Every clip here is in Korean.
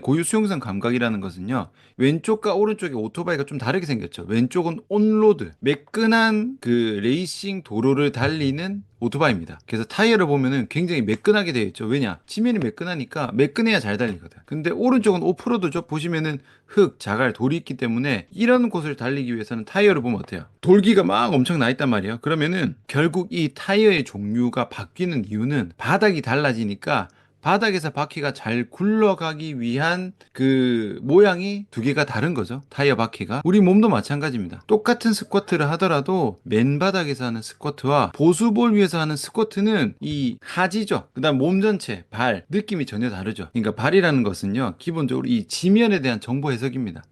고유 수용성 감각이라는 것은요. 왼쪽과 오른쪽에 오토바이가 좀 다르게 생겼죠. 왼쪽은 온로드, 매끈한 그 레이싱 도로를 달리는 오토바이입니다. 그래서 타이어를 보면은 굉장히 매끈하게 되어 있죠. 왜냐? 지면이 매끈하니까 매끈해야 잘 달리거든. 근데 오른쪽은 오프로드죠. 보시면은 흙, 자갈, 돌이 있기 때문에 이런 곳을 달리기 위해서는 타이어를 보면 어때요? 돌기가 막 엄청 나 있단 말이에요. 그러면은 결국 이 타이어의 종류가 바뀌는 이유는 바닥이 달라지니까 바닥에서 바퀴가 잘 굴러가기 위한 그 모양이 두 개가 다른 거죠. 타이어 바퀴가. 우리 몸도 마찬가지입니다. 똑같은 스쿼트를 하더라도 맨바닥에서 하는 스쿼트와 보수볼 위에서 하는 스쿼트는 이 하지죠. 그 다음 몸 전체, 발, 느낌이 전혀 다르죠. 그러니까 발이라는 것은요. 기본적으로 이 지면에 대한 정보 해석입니다.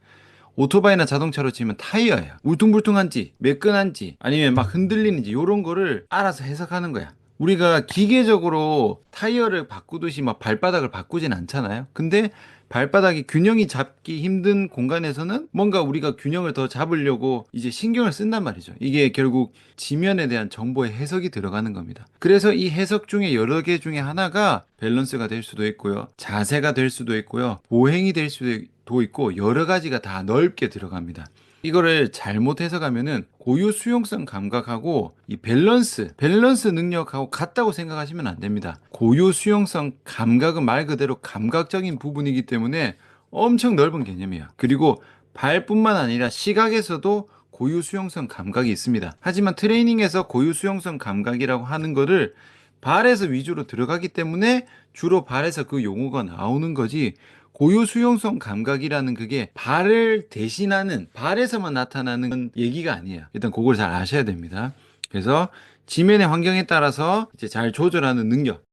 오토바이나 자동차로 치면 타이어예요. 울퉁불퉁한지, 매끈한지, 아니면 막 흔들리는지, 이런 거를 알아서 해석하는 거야. 우리가 기계적으로 타이어를 바꾸듯이 막 발바닥을 바꾸진 않잖아요. 근데 발바닥이 균형이 잡기 힘든 공간에서는 뭔가 우리가 균형을 더 잡으려고 이제 신경을 쓴단 말이죠. 이게 결국 지면에 대한 정보의 해석이 들어가는 겁니다. 그래서 이 해석 중에 여러 개 중에 하나가 밸런스가 될 수도 있고요. 자세가 될 수도 있고요. 보행이 될 수도 있고 여러 가지가 다 넓게 들어갑니다. 이거를 잘못 해석하면은 고유 수용성 감각하고 이 밸런스, 밸런스 능력하고 같다고 생각하시면 안 됩니다. 고유 수용성 감각은 말 그대로 감각적인 부분이기 때문에 엄청 넓은 개념이에요. 그리고 발뿐만 아니라 시각에서도 고유 수용성 감각이 있습니다. 하지만 트레이닝에서 고유 수용성 감각이라고 하는 거를 발에서 위주로 들어가기 때문에 주로 발에서 그 용어가 나오는 거지 고유 수용성 감각이라는 그게 발을 대신하는 발에서만 나타나는 얘기가 아니에요. 일단 그걸 잘 아셔야 됩니다. 그래서 지면의 환경에 따라서 이제 잘 조절하는 능력